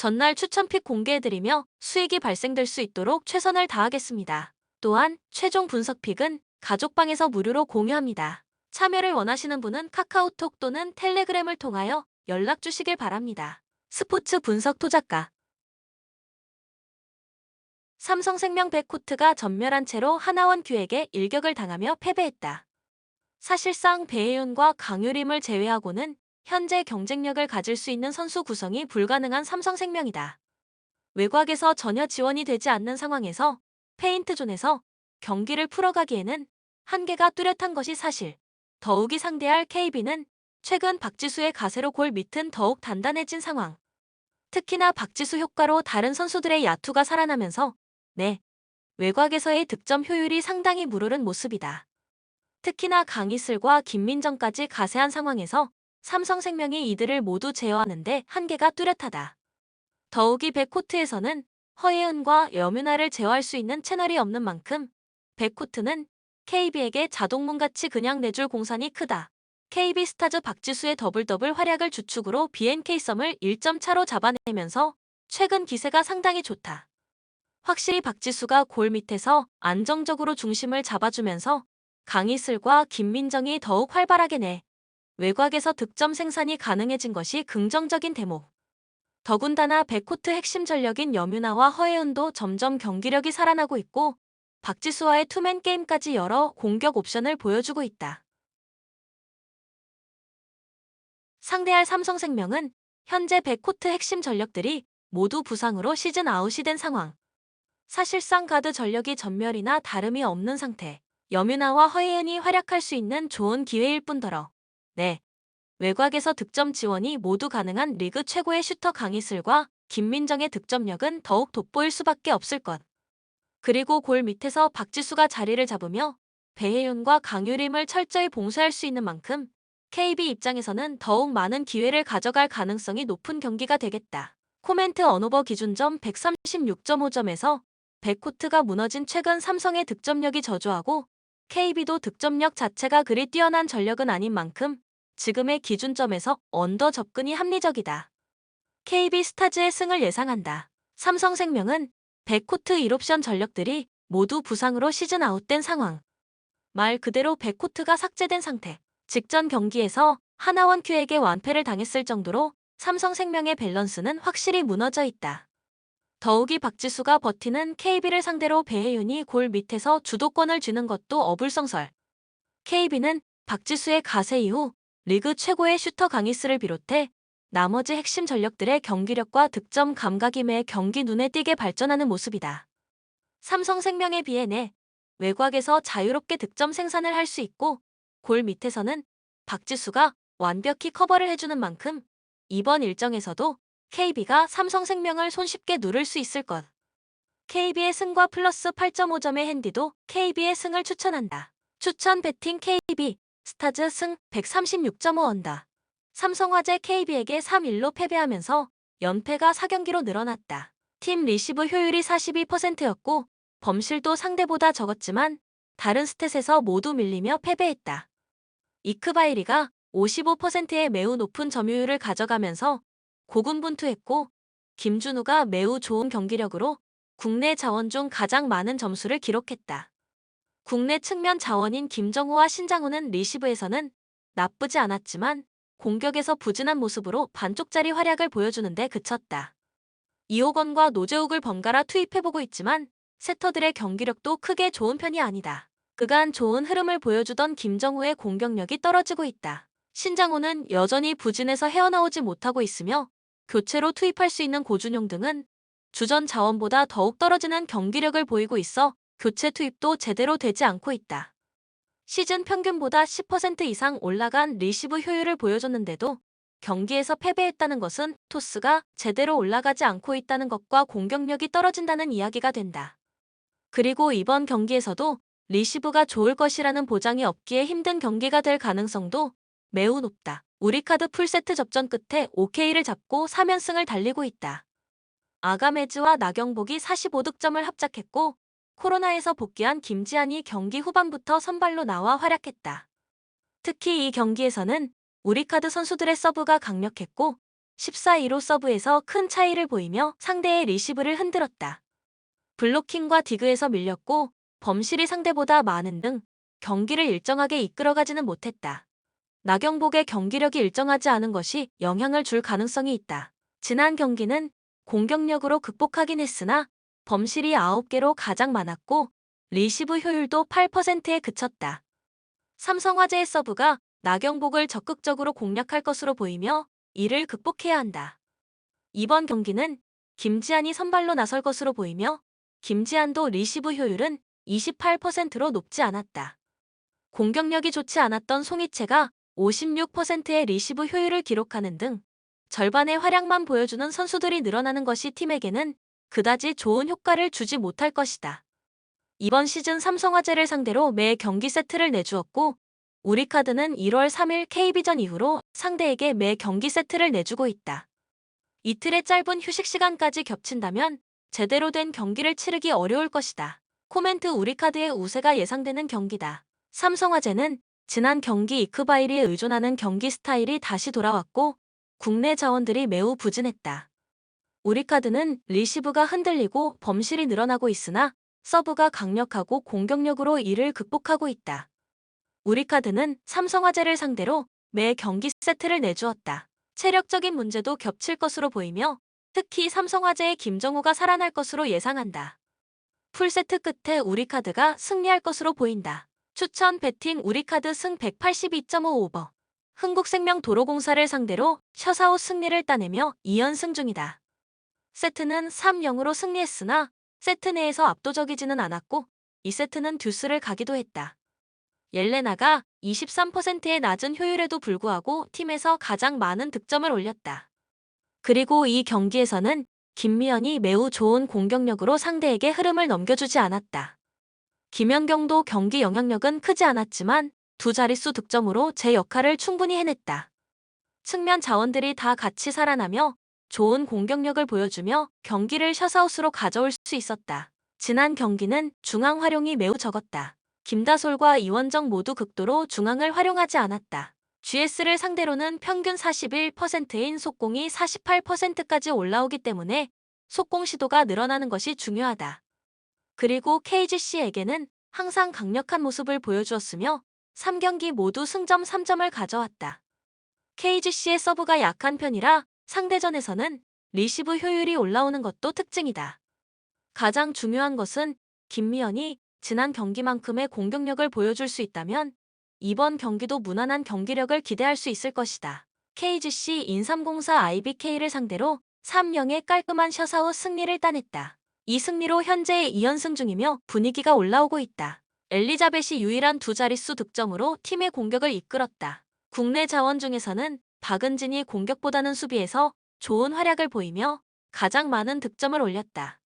전날 추천픽 공개해드리며 수익이 발생될 수 있도록 최선을 다하겠습니다. 또한 최종 분석픽은 가족방에서 무료로 공유합니다. 참여를 원하시는 분은 카카오톡 또는 텔레그램을 통하여 연락 주시길 바랍니다. 스포츠 분석 토작가 삼성생명 백코트가 전멸한 채로 하나원 큐에게 일격을 당하며 패배했다. 사실상 배혜윤과 강유림을 제외하고는 현재 경쟁력을 가질 수 있는 선수 구성이 불가능한 삼성생명이다. 외곽에서 전혀 지원이 되지 않는 상황에서 페인트존에서 경기를 풀어가기에는 한계가 뚜렷한 것이 사실. 더욱이 상대할 KB는 최근 박지수의 가세로 골 밑은 더욱 단단해진 상황. 특히나 박지수 효과로 다른 선수들의 야투가 살아나면서 네, 외곽에서의 득점 효율이 상당히 무르른 모습이다. 특히나 강희슬과 김민정까지 가세한 상황에서 삼성생명이 이들을 모두 제어하는데 한계가 뚜렷하다. 더욱이 백코트에서는 허예은과 여뮤나를 제어할 수 있는 채널이 없는 만큼 백코트는 KB에게 자동문같이 그냥 내줄 공산이 크다. KB 스타즈 박지수의 더블 더블 활약을 주축으로 BNK 썸을 1점 차로 잡아내면서 최근 기세가 상당히 좋다. 확실히 박지수가 골 밑에서 안정적으로 중심을 잡아주면서 강희슬과 김민정이 더욱 활발하게 내 외곽에서 득점 생산이 가능해진 것이 긍정적인 대목. 더군다나 백코트 핵심 전력인 여뮤나와 허예은도 점점 경기력이 살아나고 있고 박지수와의 투맨 게임까지 여러 공격 옵션을 보여주고 있다. 상대할 삼성생명은 현재 백코트 핵심 전력들이 모두 부상으로 시즌 아웃이 된 상황. 사실상 가드 전력이 전멸이나 다름이 없는 상태. 여뮤나와 허예은이 활약할 수 있는 좋은 기회일 뿐더러. 네. 외곽에서 득점 지원이 모두 가능한 리그 최고의 슈터 강희슬과 김민정의 득점력은 더욱 돋보일 수밖에 없을 것. 그리고 골 밑에서 박지수가 자리를 잡으며 배혜윤과 강유림을 철저히 봉쇄할 수 있는 만큼 KB 입장에서는 더욱 많은 기회를 가져갈 가능성이 높은 경기가 되겠다. 코멘트 언오버 기준점 136.5점에서 백코트가 무너진 최근 삼성의 득점력이 저조하고 KB도 득점력 자체가 그리 뛰어난 전력은 아닌 만큼 지금의 기준점에서 언더 접근이 합리적이다. KB 스타즈의 승을 예상한다. 삼성생명은 백코트 1옵션 전력들이 모두 부상으로 시즌 아웃된 상황. 말 그대로 백코트가 삭제된 상태. 직전 경기에서 하나원 큐에게 완패를 당했을 정도로 삼성생명의 밸런스는 확실히 무너져 있다. 더욱이 박지수가 버티는 KB를 상대로 배혜윤이 골 밑에서 주도권을 쥐는 것도 어불성설. KB는 박지수의 가세 이후 리그 최고의 슈터 강희스를 비롯해 나머지 핵심 전력들의 경기력과 득점 감각이 매 경기 눈에 띄게 발전하는 모습이다. 삼성생명에 비해 내 외곽에서 자유롭게 득점 생산을 할 수 있고 골 밑에서는 박지수가 완벽히 커버를 해주는 만큼 이번 일정에서도 KB가 삼성생명을 손쉽게 누를 수 있을 것. KB의 승과 플러스 8.5점의 핸디도 KB의 승을 추천한다. 추천 배팅 KB 스타즈 승 136.5 언다. 삼성화재 KB에게 3-1로 패배하면서 연패가 4경기로 늘어났다. 팀 리시브 효율이 42%였고 범실도 상대보다 적었지만 다른 스탯에서 모두 밀리며 패배했다. 이크바이리가 55%의 매우 높은 점유율을 가져가면서 고군분투했고 김준우가 매우 좋은 경기력으로 국내 자원 중 가장 많은 점수를 기록했다. 국내 측면 자원인 김정우와 신장우는 리시브에서는 나쁘지 않았지만 공격에서 부진한 모습으로 반쪽짜리 활약을 보여주는데 그쳤다. 이호건과 노재욱을 번갈아 투입해보고 있지만 세터들의 경기력도 크게 좋은 편이 아니다. 그간 좋은 흐름을 보여주던 김정우의 공격력이 떨어지고 있다. 신장호는 여전히 부진해서 헤어나오지 못하고 있으며 교체로 투입할 수 있는 고준용 등은 주전 자원보다 더욱 떨어지는 경기력을 보이고 있어 교체 투입도 제대로 되지 않고 있다. 시즌 평균보다 10% 이상 올라간 리시브 효율을 보여줬는데도 경기에서 패배했다는 것은 토스가 제대로 올라가지 않고 있다는 것과 공격력이 떨어진다는 이야기가 된다. 그리고 이번 경기에서도 리시브가 좋을 것이라는 보장이 없기에 힘든 경기가 될 가능성도 매우 높다. 우리 카드 풀세트 접전 끝에 OK를 잡고 3연승을 달리고 있다. 아가메즈와 나경복이 45득점을 합작했고 코로나에서 복귀한 김지한이 경기 후반부터 선발로 나와 활약했다. 특히 이 경기에서는 우리카드 선수들의 서브가 강력했고 14-2로 서브에서 큰 차이를 보이며 상대의 리시브를 흔들었다. 블로킹과 디그에서 밀렸고 범실이 상대보다 많은 등 경기를 일정하게 이끌어가지는 못했다. 나경복의 경기력이 일정하지 않은 것이 영향을 줄 가능성이 있다. 지난 경기는 공격력으로 극복하긴 했으나 범실이 9개로 가장 많았고 리시브 효율도 8%에 그쳤다. 삼성화재의 서브가 나경복을 적극적으로 공략할 것으로 보이며 이를 극복해야 한다. 이번 경기는 김지한이 선발로 나설 것으로 보이며 김지한도 리시브 효율은 28%로 높지 않았다. 공격력이 좋지 않았던 송이채가 56%의 리시브 효율을 기록하는 등 절반의 활약만 보여주는 선수들이 늘어나는 것이 팀에게는 그다지 좋은 효과를 주지 못할 것이다. 이번 시즌 삼성화재를 상대로 매 경기 세트를 내주었고 우리 카드는 1월 3일 KB전 이후로 상대에게 매 경기 세트를 내주고 있다. 이틀의 짧은 휴식 시간까지 겹친다면 제대로 된 경기를 치르기 어려울 것이다. 코멘트 우리 카드의 우세가 예상되는 경기다. 삼성화재는 지난 경기 이크바일에 의존하는 경기 스타일이 다시 돌아왔고 국내 자원들이 매우 부진했다. 우리 카드는 리시브가 흔들리고 범실이 늘어나고 있으나 서브가 강력하고 공격력으로 이를 극복하고 있다. 우리 카드는 삼성화재를 상대로 매 경기 세트를 내주었다. 체력적인 문제도 겹칠 것으로 보이며 특히 삼성화재의 김정우가 살아날 것으로 예상한다. 풀세트 끝에 우리 카드가 승리할 것으로 보인다. 추천 배팅 우리 카드 승 182.5 오버. 흥국생명 도로공사를 상대로 셔사오 승리를 따내며 2연승 중이다. 세트는 3-0으로 승리했으나 세트 내에서 압도적이지는 않았고 이 세트는 듀스를 가기도 했다. 옐레나가 23%의 낮은 효율에도 불구하고 팀에서 가장 많은 득점을 올렸다. 그리고 이 경기에서는 김미연이 매우 좋은 공격력으로 상대에게 흐름을 넘겨주지 않았다. 김연경도 경기 영향력은 크지 않았지만 두 자릿수 득점으로 제 역할을 충분히 해냈다. 측면 자원들이 다 같이 살아나며 좋은 공격력을 보여주며 경기를 셔사웃으로 가져올 수 있었다. 지난 경기는 중앙 활용이 매우 적었다. 김다솔과 이원정 모두 극도로 중앙을 활용하지 않았다. GS를 상대로는 평균 41%인 속공이 48%까지 올라오기 때문에 속공 시도가 늘어나는 것이 중요하다. 그리고 KGC에게는 항상 강력한 모습을 보여주었으며 3경기 모두 승점 3점을 가져왔다. KGC의 서브가 약한 편이라 상대전에서는 리시브 효율이 올라오는 것도 특징이다. 가장 중요한 것은 김미연이 지난 경기만큼의 공격력을 보여줄 수 있다면 이번 경기도 무난한 경기력을 기대할 수 있을 것이다. KGC 인삼공사 IBK를 상대로 3-0의 깔끔한 셔사우 승리를 따냈다. 이 승리로 현재 2연승 중이며 분위기가 올라오고 있다. 엘리자벳이 유일한 두 자릿수 득점으로 팀의 공격을 이끌었다. 국내 자원 중에서는 박은진이 공격보다는 수비에서 좋은 활약을 보이며 가장 많은 득점을 올렸다.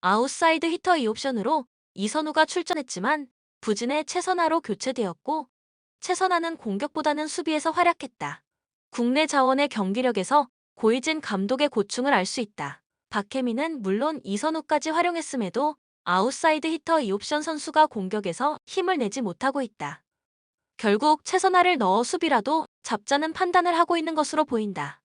아웃사이드 히터 2옵션으로 이선우가 출전했지만 부진의 최선화로 교체되었고 최선화는 공격보다는 수비에서 활약했다. 국내 자원의 경기력에서 고이진 감독의 고충을 알 수 있다. 박혜민은 물론 이선우까지 활용했음에도 아웃사이드 히터 2옵션 선수가 공격에서 힘을 내지 못하고 있다. 결국 최선화를 넣어 수비라도 잡자는 판단을 하고 있는 것으로 보인다.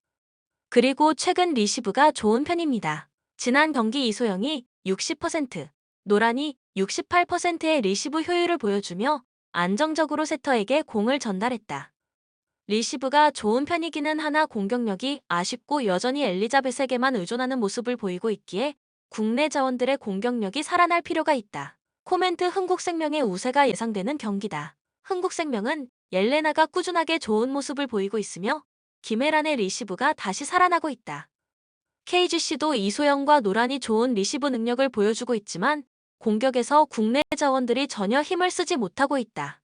그리고 최근 리시브가 좋은 편입니다. 지난 경기 이소영이 60%, 노란이 68%의 리시브 효율을 보여주며 안정적으로 세터에게 공을 전달했다. 리시브가 좋은 편이기는 하나 공격력이 아쉽고 여전히 엘리자벳에게만 의존하는 모습을 보이고 있기에 국내 자원들의 공격력이 살아날 필요가 있다. 코멘트 흥국생명의 우세가 예상되는 경기다. 흥국생명은 옐레나가 꾸준하게 좋은 모습을 보이고 있으며 김혜란의 리시브가 다시 살아나고 있다. KGC도 이소영과 노란이 좋은 리시브 능력을 보여주고 있지만 공격에서 국내 자원들이 전혀 힘을 쓰지 못하고 있다.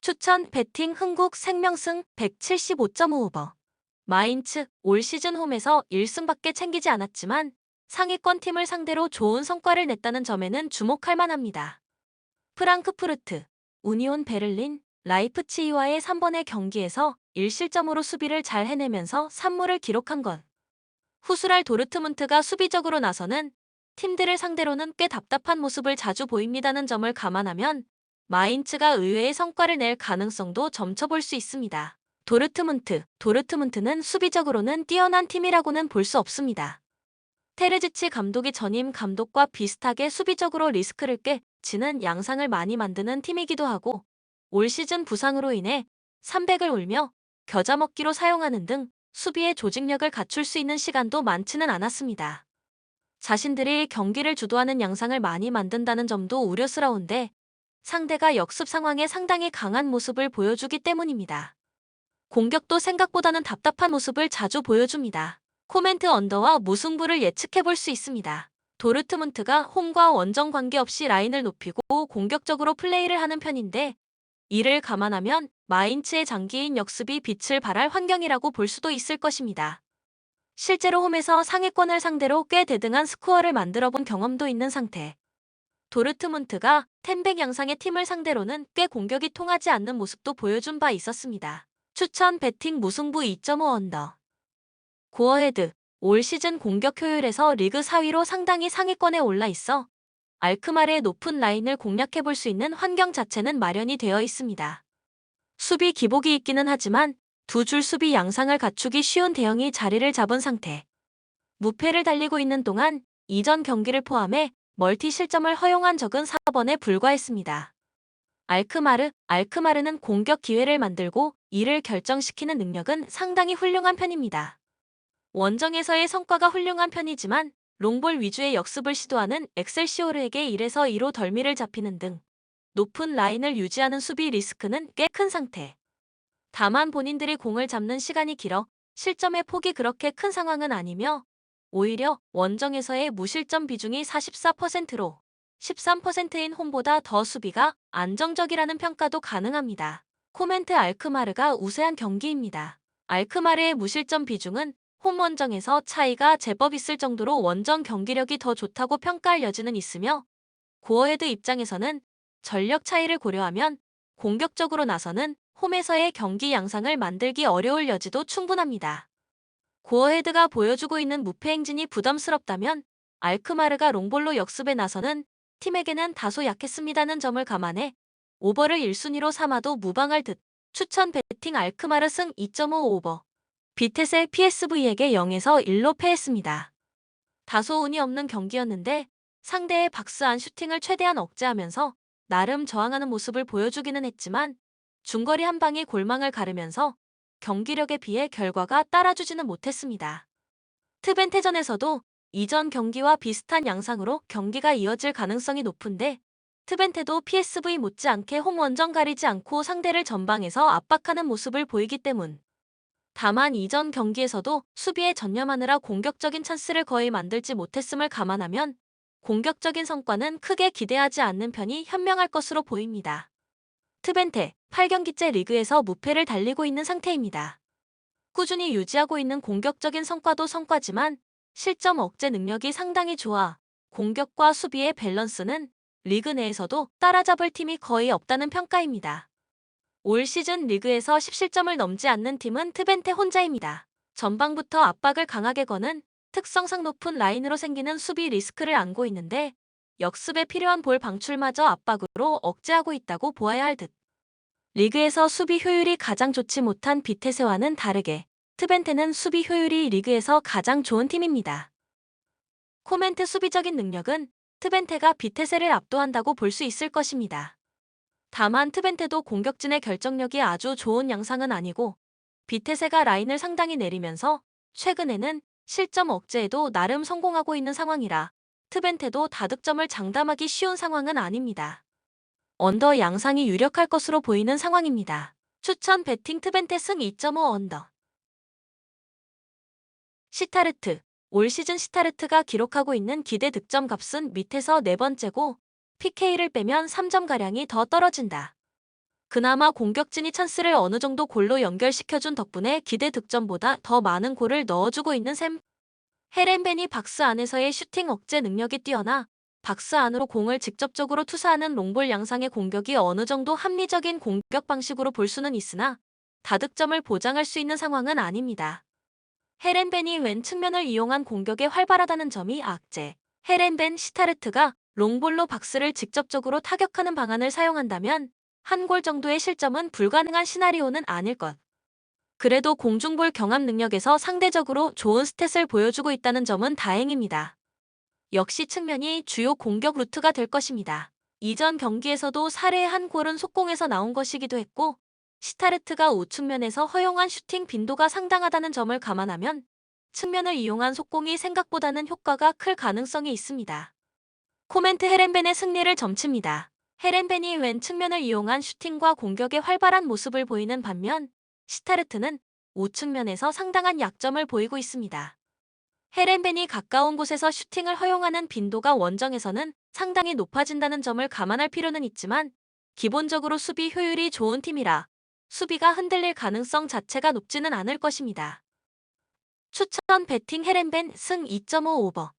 추천 배팅 흥국 생명승 175.5오버. 마인츠 올 시즌 홈에서 1승밖에 챙기지 않았지만 상위권 팀을 상대로 좋은 성과를 냈다는 점에는 주목할 만합니다. 프랑크푸르트, 우니온 베를린, 라이프치히와의 3번의 경기에서 1실점으로 수비를 잘 해내면서 3무를 기록한 것. 후술할 도르트문트가 수비적으로 나서는 팀들을 상대로는 꽤 답답한 모습을 자주 보입니다는 점을 감안하면 마인츠가 의외의 성과를 낼 가능성도 점쳐볼 수 있습니다. 도르트문트, 도르트문트는 수비적으로는 뛰어난 팀이라고는 볼 수 없습니다. 테르지치 감독이 전임 감독과 비슷하게 수비적으로 리스크를 꽤 지는 양상을 많이 만드는 팀이기도 하고 올 시즌 부상으로 인해 300을 울며 겨자 먹기로 사용하는 등 수비의 조직력을 갖출 수 있는 시간도 많지는 않았습니다. 자신들이 경기를 주도하는 양상을 많이 만든다는 점도 우려스러운데 상대가 역습 상황에 상당히 강한 모습을 보여주기 때문입니다. 공격도 생각보다는 답답한 모습을 자주 보여줍니다. 코멘트 언더와 무승부를 예측해 볼 수 있습니다. 도르트문트가 홈과 원정 관계없이 라인을 높이고 공격적으로 플레이를 하는 편인데 이를 감안하면 마인츠의 장기인 역습이 빛을 발할 환경이라고 볼 수도 있을 것입니다. 실제로 홈에서 상위권을 상대로 꽤 대등한 스코어를 만들어 본 경험도 있는 상태. 도르트문트가 텐백 양상의 팀을 상대로는 꽤 공격이 통하지 않는 모습도 보여준 바 있었습니다. 추천 배팅 무승부 2.5 언더. 고어헤드, 올 시즌 공격 효율에서 리그 4위로 상당히 상위권에 올라 있어 알크마르의 높은 라인을 공략해 볼 수 있는 환경 자체는 마련이 되어 있습니다. 수비 기복이 있기는 하지만 두 줄 수비 양상을 갖추기 쉬운 대형이 자리를 잡은 상태. 무패를 달리고 있는 동안 이전 경기를 포함해 멀티 실점을 허용한 적은 4번에 불과했습니다. 알크마르, 알크마르는 공격 기회를 만들고 이를 결정시키는 능력은 상당히 훌륭한 편입니다. 원정에서의 성과가 훌륭한 편이지만 롱볼 위주의 역습을 시도하는 엑셀시오르에게 1에서 2로 덜미를 잡히는 등 높은 라인을 유지하는 수비 리스크는 꽤 큰 상태. 다만 본인들이 공을 잡는 시간이 길어 실점의 폭이 그렇게 큰 상황은 아니며 오히려 원정에서의 무실점 비중이 44%로 13%인 홈보다 더 수비가 안정적이라는 평가도 가능합니다. 코멘트 알크마르가 우세한 경기입니다. 알크마르의 무실점 비중은 홈 원정에서 차이가 제법 있을 정도로 원정 경기력이 더 좋다고 평가할 여지는 있으며 고어헤드 입장에서는 전력 차이를 고려하면 공격적으로 나서는 홈에서의 경기 양상을 만들기 어려울 여지도 충분합니다. 고어헤드가 보여주고 있는 무패 행진이 부담스럽다면 알크마르가 롱볼로 역습에 나서는 팀에게는 다소 약했습니다는 점을 감안해 오버를 1순위로 삼아도 무방할 듯 추천 배팅 알크마르 승2.5 오버 비테세 PSV에게 0에서 1로 패했습니다. 다소 운이 없는 경기였는데 상대의 박스안 슈팅을 최대한 억제하면서 나름 저항하는 모습을 보여주기는 했지만 중거리 한 방이 골망을 가르면서 경기력에 비해 결과가 따라주지는 못했습니다. 트벤테전에서도 이전 경기와 비슷한 양상으로 경기가 이어질 가능성이 높은데 트벤테도 PSV 못지않게 홈 원정 가리지 않고 상대를 전방에서 압박하는 모습을 보이기 때문. 다만 이전 경기에서도 수비에 전념하느라 공격적인 찬스를 거의 만들지 못했음을 감안하면 공격적인 성과는 크게 기대하지 않는 편이 현명할 것으로 보입니다. 트벤테 8경기째 리그에서 무패를 달리고 있는 상태입니다. 꾸준히 유지하고 있는 공격적인 성과도 성과지만 실점 억제 능력이 상당히 좋아 공격과 수비의 밸런스는 리그 내에서도 따라잡을 팀이 거의 없다는 평가입니다. 올 시즌 리그에서 10실점을 넘지 않는 팀은 트벤테 혼자입니다. 전방부터 압박을 강하게 거는 특성상 높은 라인으로 생기는 수비 리스크를 안고 있는데 역습에 필요한 볼 방출마저 압박으로 억제하고 있다고 보아야 할 듯. 리그에서 수비 효율이 가장 좋지 못한 비테세와는 다르게 트벤테는 수비 효율이 리그에서 가장 좋은 팀입니다. 코멘트 수비적인 능력은 트벤테가 비테세를 압도한다고 볼 수 있을 것입니다. 다만 트벤테도 공격진의 결정력이 아주 좋은 양상은 아니고 비테세가 라인을 상당히 내리면서 최근에는 실점 억제에도 나름 성공하고 있는 상황이라 트벤테도 다득점을 장담하기 쉬운 상황은 아닙니다. 언더 양상이 유력할 것으로 보이는 상황입니다. 추천 배팅 트벤테 승 2.5 언더. 시타르트. 올 시즌 시타르트가 기록하고 있는 기대 득점 값은 밑에서 네 번째고 PK를 빼면 3점가량이 더 떨어진다. 그나마 공격진이 찬스를 어느 정도 골로 연결시켜준 덕분에 기대 득점보다 더 많은 골을 넣어주고 있는 셈. 헤렌벤이 박스 안에서의 슈팅 억제 능력이 뛰어나 박스 안으로 공을 직접적으로 투사하는 롱볼 양상의 공격이 어느 정도 합리적인 공격 방식으로 볼 수는 있으나 다득점을 보장할 수 있는 상황은 아닙니다. 헤렌벤이 왼 측면을 이용한 공격에 활발하다는 점이 악재. 헤렌벤 시타르트가 롱볼로 박스를 직접적으로 타격하는 방안을 사용한다면 한 골 정도의 실점은 불가능한 시나리오는 아닐 것. 그래도 공중볼 경합 능력에서 상대적으로 좋은 스탯을 보여주고 있다는 점은 다행입니다. 역시 측면이 주요 공격 루트가 될 것입니다. 이전 경기에서도 사례의 한 골은 속공에서 나온 것이기도 했고 시타르트가 우측면에서 허용한 슈팅 빈도가 상당하다는 점을 감안하면 측면을 이용한 속공이 생각보다는 효과가 클 가능성이 있습니다. 코멘트 헤렌벤의 승리를 점칩니다. 헤렌벤이 왼 측면을 이용한 슈팅과 공격의 활발한 모습을 보이는 반면 시타르트는 우측면에서 상당한 약점을 보이고 있습니다. 헤렌벤이 가까운 곳에서 슈팅을 허용하는 빈도가 원정에서는 상당히 높아진다는 점을 감안할 필요는 있지만 기본적으로 수비 효율이 좋은 팀이라 수비가 흔들릴 가능성 자체가 높지는 않을 것입니다. 추천 배팅 헤렌벤 승 2.5 오버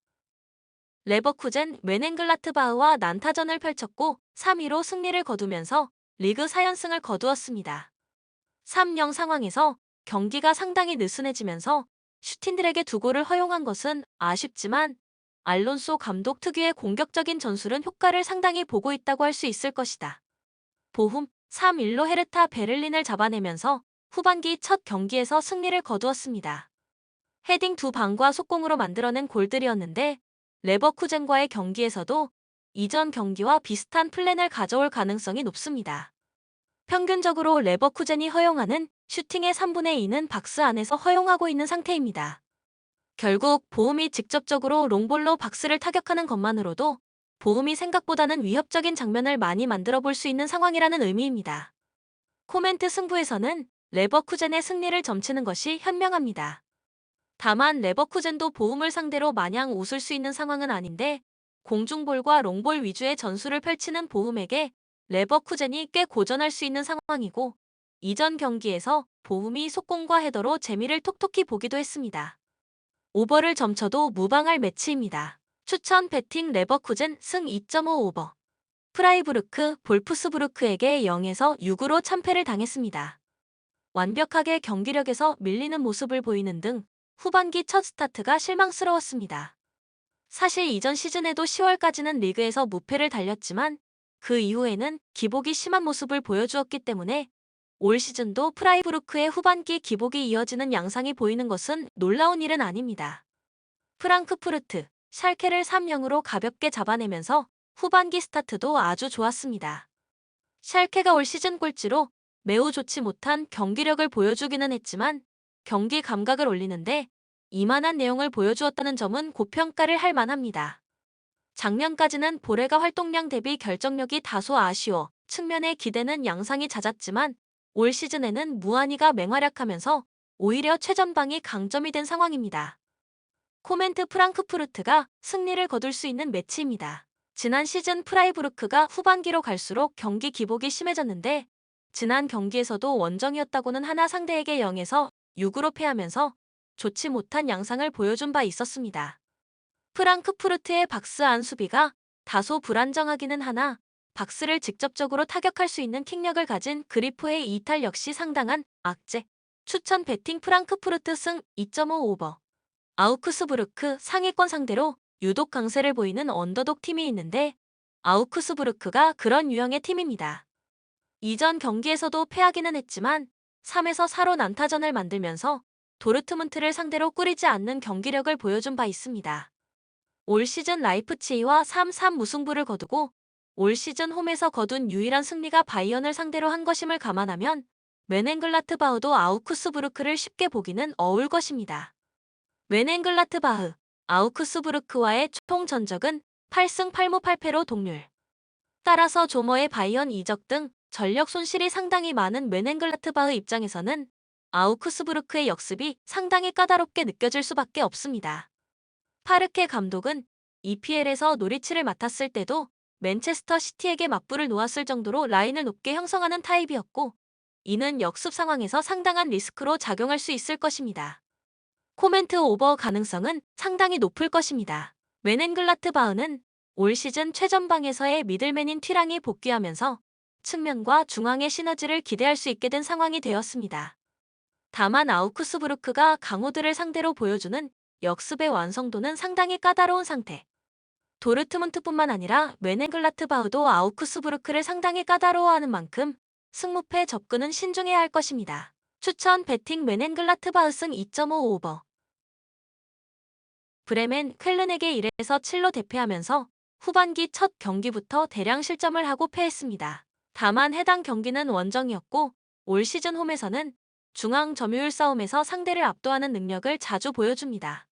레버쿠젠 웨넨글라트바흐와 난타전을 펼쳤고 3위로 승리를 거두면서 리그 4연승을 거두었습니다. 3영 상황에서 경기가 상당히 느슨해지면서 슈틴들에게 두 골을 허용한 것은 아쉽지만 알론소 감독 특유의 공격적인 전술은 효과를 상당히 보고 있다고 할 수 있을 것이다. 보훔 3-1로 헤르타 베를린을 잡아내면서 후반기 첫 경기에서 승리를 거두었습니다. 헤딩 두 방과 속공으로 만들어낸 골들이었는데 레버쿠젠과의 경기에서도 이전 경기와 비슷한 플랜을 가져올 가능성이 높습니다. 평균적으로 레버쿠젠이 허용하는 슈팅의 3분의 2는 박스 안에서 허용하고 있는 상태입니다. 결국 보험이 직접적으로 롱볼로 박스를 타격하는 것만으로도 보험이 생각보다는 위협적인 장면을 많이 만들어 볼 수 있는 상황이라는 의미입니다. 코멘트 승부에서는 레버쿠젠의 승리를 점치는 것이 현명합니다. 다만 레버쿠젠도 보험을 상대로 마냥 웃을 수 있는 상황은 아닌데 공중볼과 롱볼 위주의 전술을 펼치는 보험에게 레버쿠젠이 꽤 고전할 수 있는 상황이고 이전 경기에서 보험이 속공과 헤더로 재미를 톡톡히 보기도 했습니다. 오버를 점쳐도 무방할 매치입니다. 추천 배팅 레버쿠젠 승 2.5 오버. 프라이부르크 볼프스부르크에게 0에서 6으로 참패를 당했습니다. 완벽하게 경기력에서 밀리는 모습을 보이는 등 후반기 첫 스타트가 실망스러웠습니다. 사실 이전 시즌에도 10월까지는 리그에서 무패를 달렸지만 그 이후에는 기복이 심한 모습을 보여주었기 때문에 올 시즌도 프라이부르크의 후반기 기복이 이어지는 양상이 보이는 것은 놀라운 일은 아닙니다. 프랑크푸르트, 샬케를 3-0으로 가볍게 잡아내면서 후반기 스타트도 아주 좋았습니다. 샬케가 올 시즌 꼴찌로 매우 좋지 못한 경기력을 보여주기는 했지만 경기 감각을 올리는데 이만한 내용을 보여주었다는 점은 고평가를 할 만합니다. 작년까지는 보레가 활동량 대비 결정력이 다소 아쉬워 측면의 기대는 양상이 잦았지만 올 시즌에는 무한이가 맹활약하면서 오히려 최전방이 강점이 된 상황입니다. 코멘트 프랑크푸르트가 승리를 거둘 수 있는 매치입니다. 지난 시즌 프라이부르크가 후반기로 갈수록 경기 기복이 심해졌는데 지난 경기에서도 원정이었다고는 하나 상대에게 0에서 6으로 패하면서 좋지 못한 양상을 보여준 바 있었습니다. 프랑크푸르트의 박스 안 수비가 다소 불안정하기는 하나 박스를 직접적으로 타격할 수 있는 킥력을 가진 그리포의 이탈 역시 상당한 악재. 추천 배팅 프랑크푸르트 승 2.5 오버. 아우크스부르크 상위권 상대로 유독 강세를 보이는 언더독 팀이 있는데 아우크스부르크가 그런 유형의 팀입니다. 이전 경기에서도 패하기는 했지만 3에서 4로 난타전을 만들면서 도르트문트를 상대로 꾸리지 않는 경기력을 보여준 바 있습니다. 올 시즌 라이프치히와 3-3 무승부를 거두고 올 시즌 홈에서 거둔 유일한 승리가 바이언을 상대로 한 것임을 감안하면 웨넨글라트바흐도 아우크스부르크를 쉽게 보기는 어울 것입니다. 웨넨글라트바흐, 아우크스부르크와의 총 전적은 8승 8무 8패로 동률. 따라서 조머의 바이언 이적 등 전력 손실이 상당히 많은 웨넨글라트바흐 입장에서는 아우크스부르크의 역습이 상당히 까다롭게 느껴질 수밖에 없습니다. 파르케 감독은 EPL에서 노리치를 맡았을 때도 맨체스터 시티에게 맞불을 놓았을 정도로 라인을 높게 형성하는 타입이었고 이는 역습 상황에서 상당한 리스크로 작용할 수 있을 것입니다. 코멘트 오버 가능성은 상당히 높을 것입니다. 웨넨글라트 바흐는 올 시즌 최전방에서의 미들맨인 튀랑이 복귀하면서 측면과 중앙의 시너지를 기대할 수 있게 된 상황이 되었습니다. 다만 아우크스부르크가 강호들을 상대로 보여주는 역습의 완성도는 상당히 까다로운 상태. 도르트문트뿐만 아니라 웨넨글라트바흐도 아우크스부르크를 상당히 까다로워하는 만큼 승무패 접근은 신중해야 할 것입니다. 추천 배팅 메넨글라트바흐 승2.5 오버. 브레멘 쾰른에게 1에서 7로 대패하면서 후반기 첫 경기부터 대량 실점을 하고 패했습니다. 다만 해당 경기는 원정이었고 올 시즌 홈에서는 중앙 점유율 싸움에서 상대를 압도하는 능력을 자주 보여줍니다.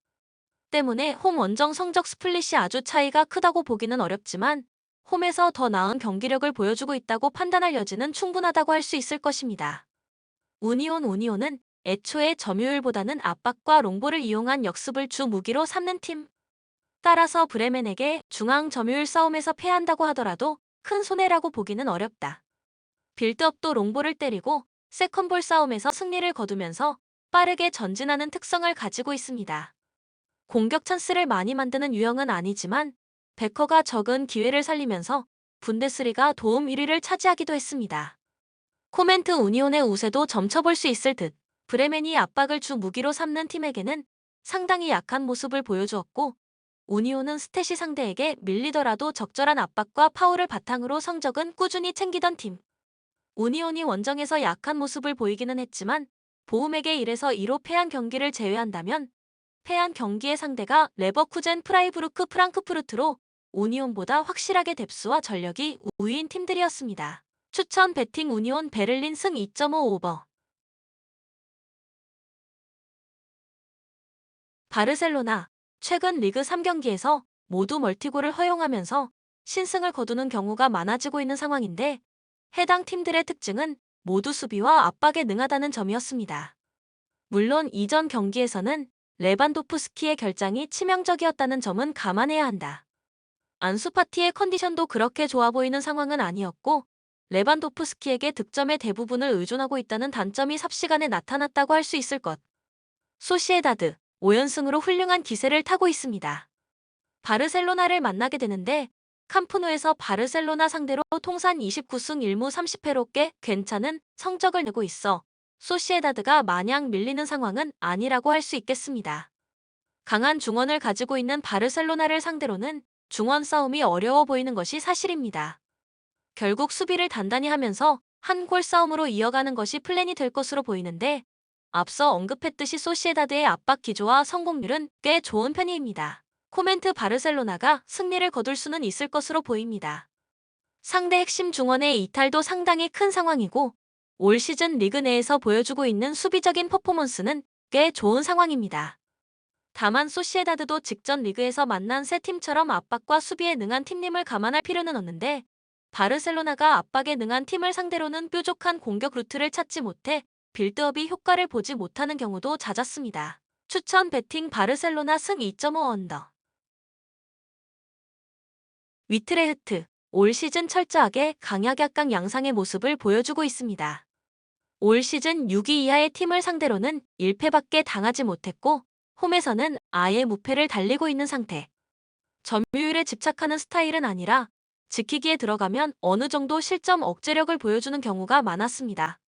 때문에 홈 원정 성적 스플릿이 아주 차이가 크다고 보기는 어렵지만 홈에서 더 나은 경기력을 보여주고 있다고 판단할 여지는 충분하다고 할 수 있을 것입니다. 우니온 우니온은 애초에 점유율보다는 압박과 롱볼을 이용한 역습을 주 무기로 삼는 팀. 따라서 브레멘에게 중앙 점유율 싸움에서 패한다고 하더라도 큰 손해라고 보기는 어렵다. 빌드업도 롱볼을 때리고 세컨볼 싸움에서 승리를 거두면서 빠르게 전진하는 특성을 가지고 있습니다. 공격 찬스를 많이 만드는 유형은 아니지만 베커가 적은 기회를 살리면서 분데스리가 도움 1위를 차지하기도 했습니다. 코멘트 우니온의 우세도 점쳐볼 수 있을 듯 브레멘이 압박을 주 무기로 삼는 팀에게는 상당히 약한 모습을 보여주었고 우니온은 스탯이 상대에게 밀리더라도 적절한 압박과 파울을 바탕으로 성적은 꾸준히 챙기던 팀. 우니온이 원정에서 약한 모습을 보이기는 했지만 보움에게 1에서 2로 패한 경기를 제외한다면 패한 경기의 상대가 레버쿠젠 프라이부르크 프랑크푸르트로 우니온보다 확실하게 뎁스와 전력이 우위인 팀들이었습니다. 추천 배팅 우니온 베를린 승 2.5 오버. 바르셀로나 최근 리그 3경기에서 모두 멀티골을 허용하면서 신승을 거두는 경우가 많아지고 있는 상황인데 해당 팀들의 특징은 모두 수비와 압박에 능하다는 점이었습니다. 물론 이전 경기에서는 레반도프스키의 결장이 치명적이었다는 점은 감안해야 한다. 안수파티의 컨디션도 그렇게 좋아 보이는 상황은 아니었고 레반도프스키에게 득점의 대부분을 의존하고 있다는 단점이 삽시간에 나타났다고 할 수 있을 것. 소시에다드 5연승으로 훌륭한 기세를 타고 있습니다. 바르셀로나를 만나게 되는데 캄프누에서 바르셀로나 상대로 통산 29승 1무 30패로 꽤 괜찮은 성적을 내고 있어 소시에다드가 마냥 밀리는 상황은 아니라고 할 수 있겠습니다. 강한 중원을 가지고 있는 바르셀로나를 상대로는 중원 싸움이 어려워 보이는 것이 사실입니다. 결국 수비를 단단히 하면서 한 골 싸움으로 이어가는 것이 플랜이 될 것으로 보이는데 앞서 언급했듯이 소시에다드의 압박 기조와 성공률은 꽤 좋은 편입니다. 코멘트 바르셀로나가 승리를 거둘 수는 있을 것으로 보입니다. 상대 핵심 중원의 이탈도 상당히 큰 상황이고 올 시즌 리그 내에서 보여주고 있는 수비적인 퍼포먼스는 꽤 좋은 상황입니다. 다만 소시에다드도 직전 리그에서 만난 세 팀처럼 압박과 수비에 능한 팀임을 감안할 필요는 없는데 바르셀로나가 압박에 능한 팀을 상대로는 뾰족한 공격 루트를 찾지 못해 빌드업이 효과를 보지 못하는 경우도 잦았습니다. 추천 배팅 바르셀로나 승 2.5 언더. 위트레흐트 올 시즌 철저하게 강약 약강 양상의 모습을 보여주고 있습니다. 올 시즌 6위 이하의 팀을 상대로는 1패밖에 당하지 못했고 홈에서는 아예 무패를 달리고 있는 상태. 점유율에 집착하는 스타일은 아니라 지키기에 들어가면 어느 정도 실점 억제력을 보여주는 경우가 많았습니다.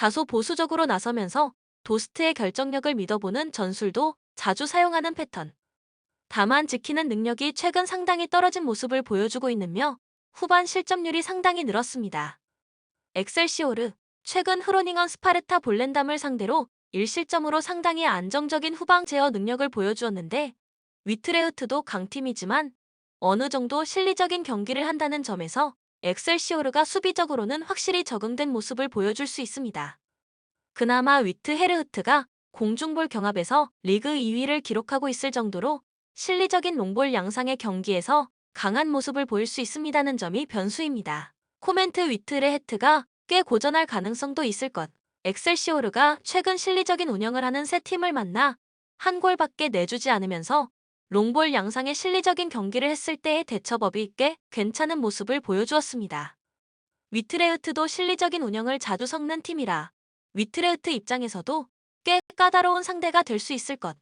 다소 보수적으로 나서면서 도스트의 결정력을 믿어보는 전술도 자주 사용하는 패턴. 다만 지키는 능력이 최근 상당히 떨어진 모습을 보여주고 있으며 후반 실점률이 상당히 늘었습니다. 엑셀시오르, 최근 흐로닝언 스파르타 볼렌담을 상대로 1실점으로 상당히 안정적인 후방 제어 능력을 보여주었는데 위트레흐트도 강팀이지만 어느 정도 실리적인 경기를 한다는 점에서 엑셀시오르가 수비적으로는 확실히 적응된 모습을 보여줄 수 있습니다. 그나마 위트 헤르흐트가 공중볼 경합에서 리그 2위를 기록하고 있을 정도로 실리적인 롱볼 양상의 경기에서 강한 모습을 보일 수 있습니다는 점이 변수입니다. 코멘트 위트레 헤트가 꽤 고전할 가능성도 있을 것. 엑셀시오르가 최근 실리적인 운영을 하는 세 팀을 만나 한 골밖에 내주지 않으면서 롱볼 양상의 실리적인 경기를 했을 때의 대처법이 꽤 괜찮은 모습을 보여주었습니다. 위트레흐트도 실리적인 운영을 자주 섞는 팀이라 위트레흐트 입장에서도 꽤 까다로운 상대가 될 수 있을 것.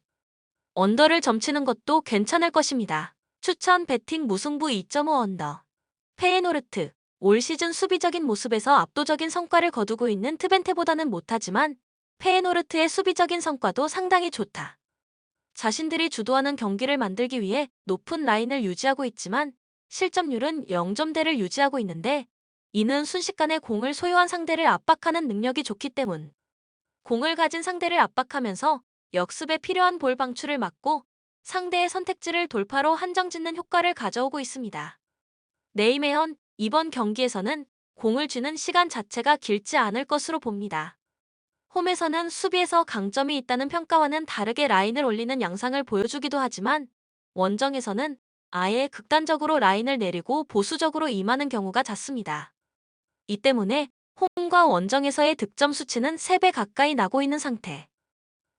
언더를 점치는 것도 괜찮을 것입니다. 추천 배팅 무승부 2.5 언더. 페이노르트. 올 시즌 수비적인 모습에서 압도적인 성과를 거두고 있는 트벤테보다는 못하지만 페이노르트의 수비적인 성과도 상당히 좋다. 자신들이 주도하는 경기를 만들기 위해 높은 라인을 유지하고 있지만 실점률은 0점대를 유지하고 있는데 이는 순식간에 공을 소유한 상대를 압박하는 능력이 좋기 때문. 공을 가진 상대를 압박하면서 역습에 필요한 볼 방출을 막고 상대의 선택지를 돌파로 한정짓는 효과를 가져오고 있습니다. 네이메헌 이번 경기에서는 공을 쥐는 시간 자체가 길지 않을 것으로 봅니다. 홈에서는 수비에서 강점이 있다는 평가와는 다르게 라인을 올리는 양상을 보여주기도 하지만 원정에서는 아예 극단적으로 라인을 내리고 보수적으로 임하는 경우가 잦습니다. 이 때문에 홈과 원정에서의 득점 수치는 3배 가까이 나고 있는 상태.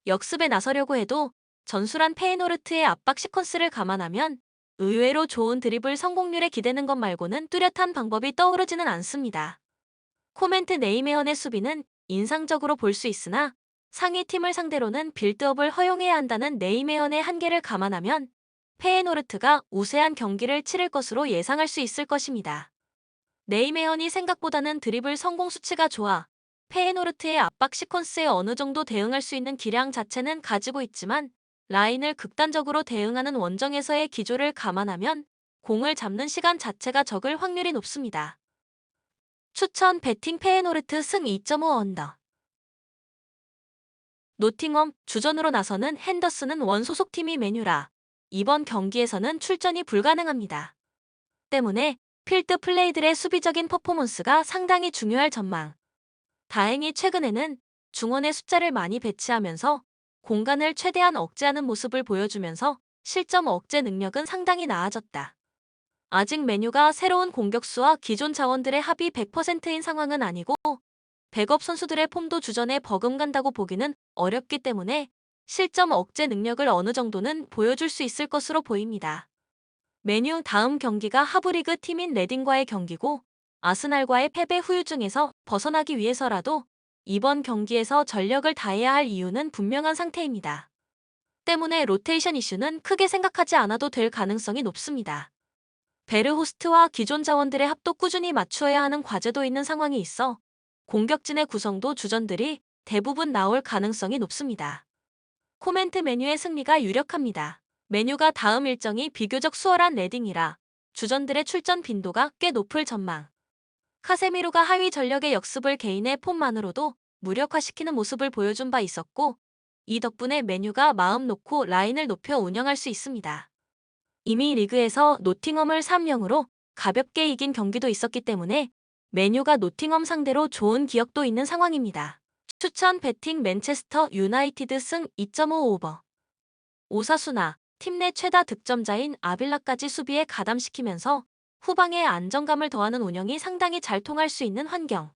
역습에 나서려고 해도 전술한 페이노르트의 압박 시퀀스를 감안하면 의외로 좋은 드리블 성공률에 기대는 것 말고는 뚜렷한 방법이 떠오르지는 않습니다. 코멘트 네이메헌의 수비는 인상적으로 볼 수 있으나 상위 팀을 상대로는 빌드업을 허용해야 한다는 네이메헌의 한계를 감안하면 페에노르트가 우세한 경기를 치를 것으로 예상할 수 있을 것입니다. 네이메헌이 생각보다는 드리블 성공 수치가 좋아 페에노르트의 압박 시퀀스에 어느 정도 대응할 수 있는 기량 자체는 가지고 있지만 라인을 극단적으로 대응하는 원정에서의 기조를 감안하면 공을 잡는 시간 자체가 적을 확률이 높습니다. 추천 배팅 페에노르트 승 2.5 언더 노팅엄 주전으로 나서는 핸더슨은 원 소속팀이 메뉴라 이번 경기에서는 출전이 불가능합니다. 때문에 필드 플레이들의 수비적인 퍼포먼스가 상당히 중요할 전망. 다행히 최근에는 중원의 숫자를 많이 배치하면서 공간을 최대한 억제하는 모습을 보여주면서 실점 억제 능력은 상당히 나아졌다. 아직 메뉴가 새로운 공격수와 기존 자원들의 합이 100%인 상황은 아니고 백업 선수들의 폼도 주전에 버금간다고 보기는 어렵기 때문에 실점 억제 능력을 어느 정도는 보여줄 수 있을 것으로 보입니다. 메뉴 다음 경기가 하브리그 팀인 레딩과의 경기고 아스날과의 패배 후유증에서 벗어나기 위해서라도 이번 경기에서 전력을 다해야 할 이유는 분명한 상태입니다. 때문에 로테이션 이슈는 크게 생각하지 않아도 될 가능성이 높습니다. 베르호스트와 기존 자원들의 합도 꾸준히 맞추어야 하는 과제도 있는 상황이 있어 공격진의 구성도 주전들이 대부분 나올 가능성이 높습니다. 코멘트 메뉴의 승리가 유력합니다. 메뉴가 다음 일정이 비교적 수월한 레딩이라 주전들의 출전 빈도가 꽤 높을 전망. 카세미로가 하위 전력의 역습을 개인의 폼만으로도 무력화시키는 모습을 보여준 바 있었고 이 덕분에 메뉴가 마음 놓고 라인을 높여 운영할 수 있습니다. 이미 리그에서 노팅엄을 3-0으로 가볍게 이긴 경기도 있었기 때문에 메뉴가 노팅엄 상대로 좋은 기억도 있는 상황입니다. 추천 배팅 맨체스터 유나이티드 승 2.5 오버. 오사수나 팀 내 최다 득점자인 아빌라까지 수비에 가담시키면서 후방에 안정감을 더하는 운영이 상당히 잘 통할 수 있는 환경.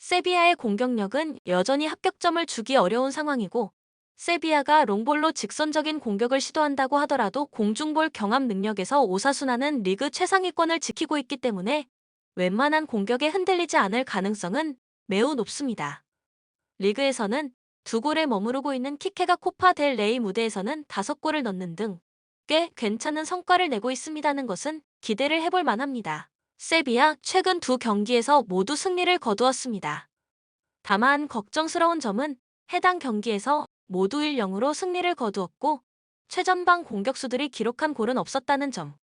세비야의 공격력은 여전히 합격점을 주기 어려운 상황이고 세비야가 롱볼로 직선적인 공격을 시도한다고 하더라도 공중볼 경합 능력에서 오사수나는 리그 최상위권을 지키고 있기 때문에 웬만한 공격에 흔들리지 않을 가능성은 매우 높습니다. 리그에서는 두 골에 머무르고 있는 키케가 코파 델 레이 무대에서는 다섯 골을 넣는 등 꽤 괜찮은 성과를 내고 있습니다는 것은 기대를 해볼 만합니다. 세비야 최근 두 경기에서 모두 승리를 거두었습니다. 다만 걱정스러운 점은 해당 경기에서 모두 1-0으로 승리를 거두었고 최전방 공격수들이 기록한 골은 없었다는 점.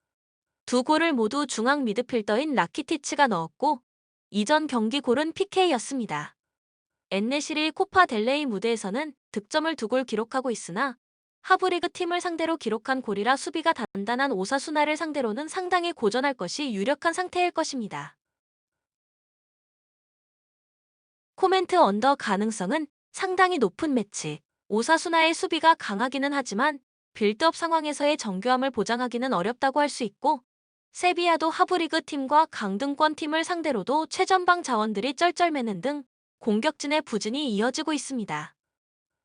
두 골을 모두 중앙 미드필더인 라키티치가 넣었고 이전 경기 골은 PK였습니다. 엔네실이 코파 델레이 무대에서는 득점을 두 골 기록하고 있으나 하브리그 팀을 상대로 기록한 골이라 수비가 단단한 오사수나를 상대로는 상당히 고전할 것이 유력한 상태일 것입니다. 코멘트 언더 가능성은 상당히 높은 매치. 오사수나의 수비가 강하기는 하지만 빌드업 상황에서의 정교함을 보장하기는 어렵다고 할 수 있고 세비야도 하브리그 팀과 강등권 팀을 상대로도 최전방 자원들이 쩔쩔매는 등 공격진의 부진이 이어지고 있습니다.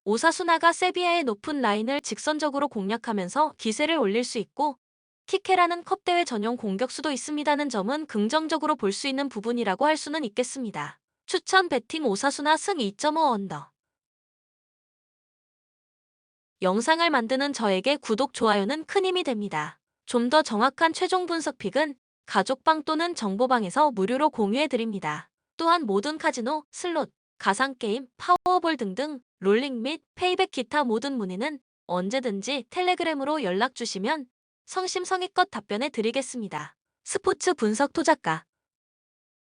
오사수나가 세비야의 높은 라인을 직선적으로 공략하면서 기세를 올릴 수 있고 키케라는 컵대회 전용 공격수도 있습니다는 점은 긍정적으로 볼 수 있는 부분이라고 할 수는 있겠습니다. 추천 배팅 오사수나 승 2.5 언더 영상을 만드는 저에게 구독, 좋아요는 큰 힘이 됩니다. 좀 더 정확한 최종 분석 픽은 가족방 또는 정보방에서 무료로 공유해 드립니다. 또한 모든 카지노, 슬롯, 가상게임, 파워볼 등등 롤링 및 페이백 기타 모든 문의는 언제든지 텔레그램으로 연락 주시면 성심성의껏 답변해 드리겠습니다. 스포츠 분석 토작가